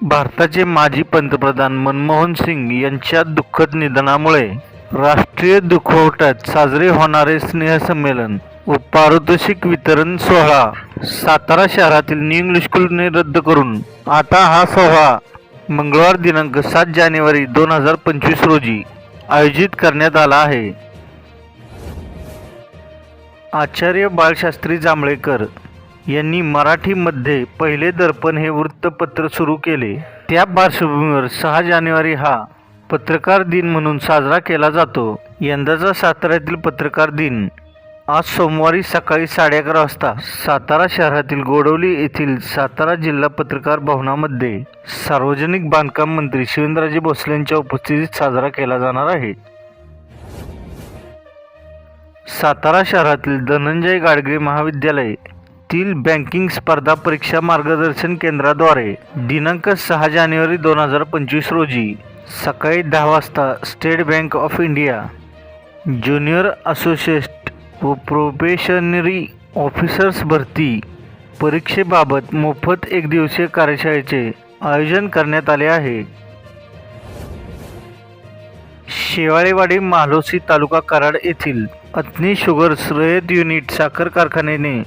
भारताचे माजी पंतप्रधान मनमोहन सिंग यांच्या दुःखद निधनामुळे राष्ट्रीय दुखवट्यात साजरे होणारे स्नेहसंमेलन व पारितोषिक वितरण सोहळा सातारा शहरातील न्यू इंग्लिश स्कूलने रद्द करून आता हा सोहळा मंगळवार दिनांक सात जानेवारी दोन हजार पंचवीस रोजी आयोजित करण्यात आला आहे. आचार्य बाळशास्त्री जांभळेकर यांनी मराठीमध्ये पहिले दर्पण हे वृत्तपत्र सुरू केले. त्या पार्श्वभूमीवर सहा जानेवारी हा पत्रकार दिन म्हणून साजरा केला जातो. यंदाचा साताऱ्यातील पत्रकार दिन आज सोमवारी सकाळी साडे अकरा वाजता सातारा शहरातील गोडवली येथील सातारा जिल्हा पत्रकार भवनामध्ये सार्वजनिक बांधकाम मंत्री शिवेंद्रजी भोसले यांच्या उपस्थितीत साजरा केला जाणार आहे. सातारा शहरातील धनंजय गाडगे महाविद्यालय तील बँकिंग स्पर्धा परीक्षा मार्गदर्शन केंद्राद्वारे दिनांक सहा जानेवारी दोन हजार पंचवीस रोजी सकाळी दहा वाजता State Bank of India junior associate व प्रोबेशनरी ऑफिसर्स भरती परीक्षेबाबत मोफत एकदिवसीय कार्यशाळेचे आयोजन करण्यात आले आहे. शेवाळेवाडी मालोसी तालुका कराड येथील अत्नी शुगर्स रयत युनिट साखर कारखान्याने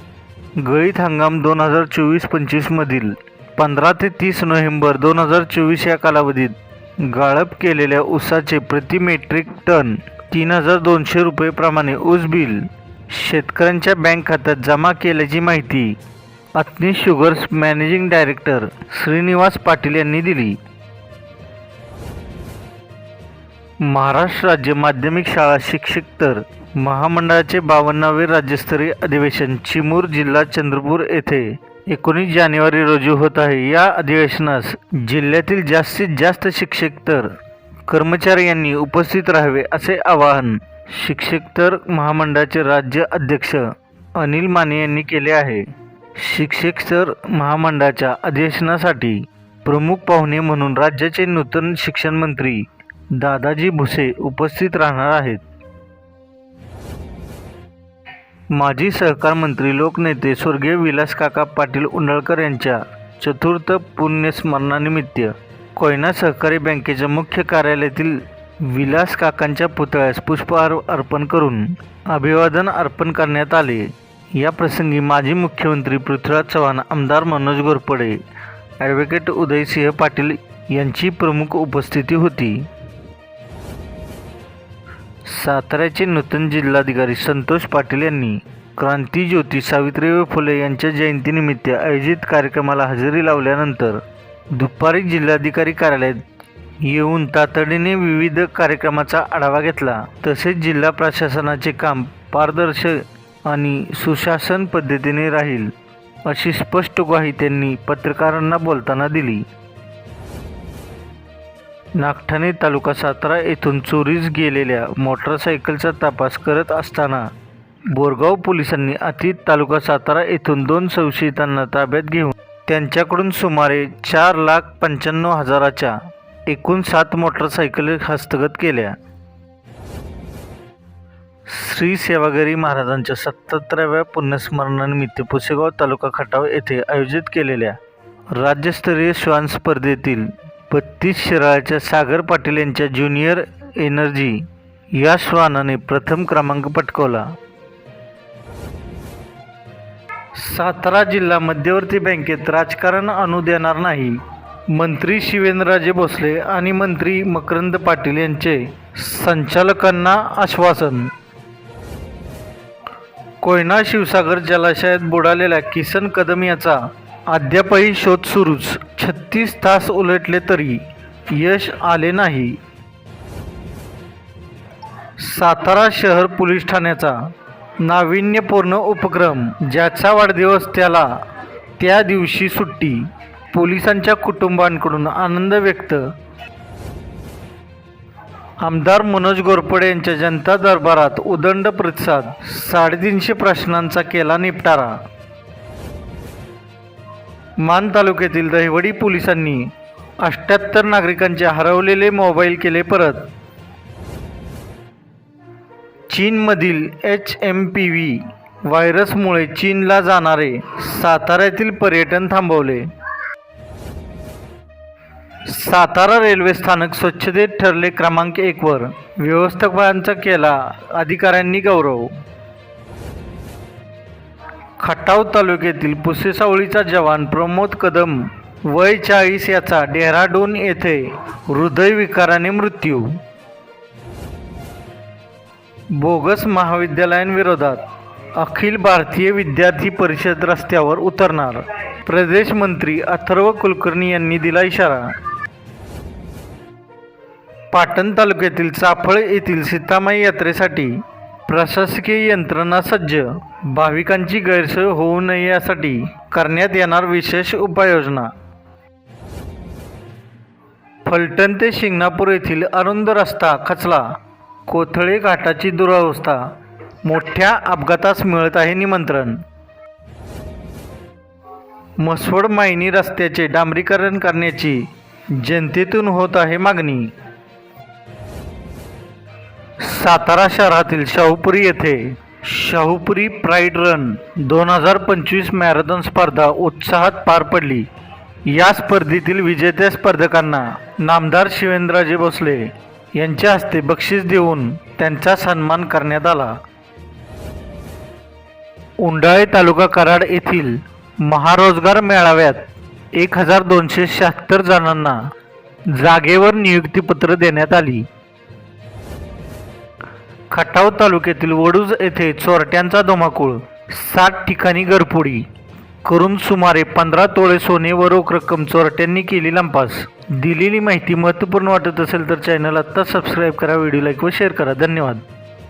गळीत हंगाम दोन हजार चोवीस पंचवीसमधील पंधरा ते तीस नोव्हेंबर दोन हजार चोवीस या कालावधीत गाळप केलेल्या ऊसाचे प्रति मेट्रिक टन तीन हजार दोनशे रुपयेप्रमाणे ऊस बिल शेतकऱ्यांच्या बँक खात्यात जमा केल्याची माहिती Athani sugars managing director Shrinivas Patil यांनी दिली. महाराष्ट्र राज्य माध्यमिक शाळा शिक्षक तर महामंडळाचे बावन्नावे राज्यस्तरीय अधिवेशन चिमूर जिल्हा चंद्रपूर येथे एकोणीस जानेवारी रोजी होत आहे. या अधिवेशनास जिल्ह्यातील जास्तीत जास्त शिक्षक तर कर्मचारी यांनी उपस्थित राहावे असे आवाहन शिक्षक तर महामंडळाचे राज्य अध्यक्ष अनिल माने यांनी केले आहे. शिक्षक तर महामंडळाच्या अधिवेशनासाठी प्रमुख पाहुणे म्हणून राज्याचे नूतन शिक्षण मंत्री दादाजी भुसे उपस्थित राहणार आहेत. माजी सहकार मंत्री लोकनेते स्वर्गीय विलास काका पाटील उंडळकर यांच्या चतुर्थ पुण्यस्मरणानिमित्त कोयना सहकारी बँकेच्या मुख्य कार्यालयातील विलास काकांच्या पुतळ्यास पुष्पहार अर्पण करून अभिवादन अर्पण करण्यात आले. या प्रसंगी माजी मुख्यमंत्री पृथ्वीराज चव्हाण आमदार मनोज घोरपडे ॲडव्होकेट उदयसिंह पाटील यांची प्रमुख उपस्थिती होती. साताऱ्याचे नूतन जिल्हाधिकारी संतोष पाटील यांनी क्रांतीज्योती सावित्रीबाई फुले यांच्या जयंतीनिमित्त आयोजित कार्यक्रमाला हजेरी लावल्यानंतर दुपारी जिल्हाधिकारी कार्यालयात येऊन तातडीने विविध कार्यक्रमाचा आढावा घेतला. तसेच जिल्हा प्रशासनाचे काम पारदर्शक आणि सुशासन पद्धतीने राहील अशी स्पष्ट ग्वाही त्यांनी पत्रकारांना बोलताना दिली. नागठाणे तालुका सातारा येथून चोरीस गेलेल्या मोटरसायकलचा तपास करत असताना बोरगाव पोलिसांनी अतीत तालुका सातारा येथून दोन संशयितांना ताब्यात घेऊन त्यांच्याकडून सुमारे चार लाख पंच्याण्णव हजाराच्या एकूण सात मोटरसायकली हस्तगत केल्या. श्री सेवागिरी महाराजांच्या सत्याहत्तराव्या पुण्यस्मरणानिमित्त पुसेगाव तालुका खटाव येथे आयोजित केलेल्या राज्यस्तरीय श्वान स्पर्धेतील बत्तीस शिराळ्याच्या सागर पाटील यांच्या ज्युनियर एनर्जी या श्वानाने प्रथम क्रमांक पटकवला. सातारा जिल्हा मध्यवर्ती बँकेत राजकारण आणू देणार नाही मंत्री शिवेंद्रराजे भोसले आणि मंत्री मकरंद पाटील यांचे संचालकांना आश्वासन. कोयना शिवसागर जलाशयात बुडालेल्या किसन कदम याचा अद्यापही शोध सुरूच. छत्तीस तास उलटले तरी यश आले नाही. सातारा शहर पोलीस ठाण्याचा नाविन्यपूर्ण उपक्रम ज्याचा वाढदिवस त्याला त्या दिवशी सुट्टी पोलिसांच्या कुटुंबांकडून आनंद व्यक्त. आमदार मनोज गोरपडे यांच्या जनता दरबारात उदंड प्रतिसाद साडेतीनशे प्रश्नांचा केला निपटारा. मान तालुक्यातील दहिवडी पोलिसांनी अष्ट्याहत्तर नागरिकांचे हरवलेले मोबाईल केले परत. चीनमधील एच एम पी व्ही व्हायरसमुळे चीनला जाणारे साताऱ्यातील पर्यटन थांबवले. सातारा रेल्वे स्थानक स्वच्छतेत ठरले क्रमांक एकवर व्यवस्थापकांचा केला अधिकाऱ्यांनी गौरव. खटाव तालुक्यातील पुसेसावळीचा जवान प्रमोद कदम वय चाळीस याचा डेहराडून येथे हृदयविकाराने मृत्यू. बोगस महाविद्यालयांविरोधात अखिल भारतीय विद्यार्थी परिषद रस्त्यावर उतरणार. प्रदेश मंत्री अथर्व कुलकर्णी यांनी दिला इशारा. पाटण तालुक्यातील चाफळ येथील सीतामाई यात्रेसाठी प्रशासकीय यंत्रणा सज्ज. भाविकांची गैरसोय होऊ नये यासाठी करण्यात येणार विशेष उपाययोजना. फलटण ते शिंगणापूर येथील अरुंद रस्ता खचला. कोथळे घाटाची दुरावस्था. मोठ्या अपघातास मिळत आहे निमंत्रण. मसवड मायनी रस्त्याचे डांबरीकरण करण्याची जनतेतून होत आहे मागणी. सातारा शहरातील शाहूपुरी येथे शाहूपुरी प्राईड रन दोन हजार पंचवीस मॅरेथॉन स्पर्धा उत्साहात पार पडली. या स्पर्धेतील विजेत्या स्पर्धकांना नामदार शिवेंद्रराजे भोसले यांच्या हस्ते बक्षीस देऊन त्यांचा सन्मान करण्यात आला. उंडाळे तालुका कराड येथील महारोजगार मेळाव्यात एक हजार दोनशे शहात्तर जणांना जागेवर नियुक्तीपत्र देण्यात आली. खटाव तालुक्यातील वडूज येथे चोरट्यांचा धुमाकूळ सात ठिकाणी घरफोडी. करून सुमारे पंधरा तोळे सोने व रोख रक्कम चोरट्यांनी केली लंपास. दिलेली माहिती महत्त्वपूर्ण वाटत असेल तर चॅनल आत्ता सबस्क्राईब करा व्हिडिओ लाईक व शेअर करा. धन्यवाद.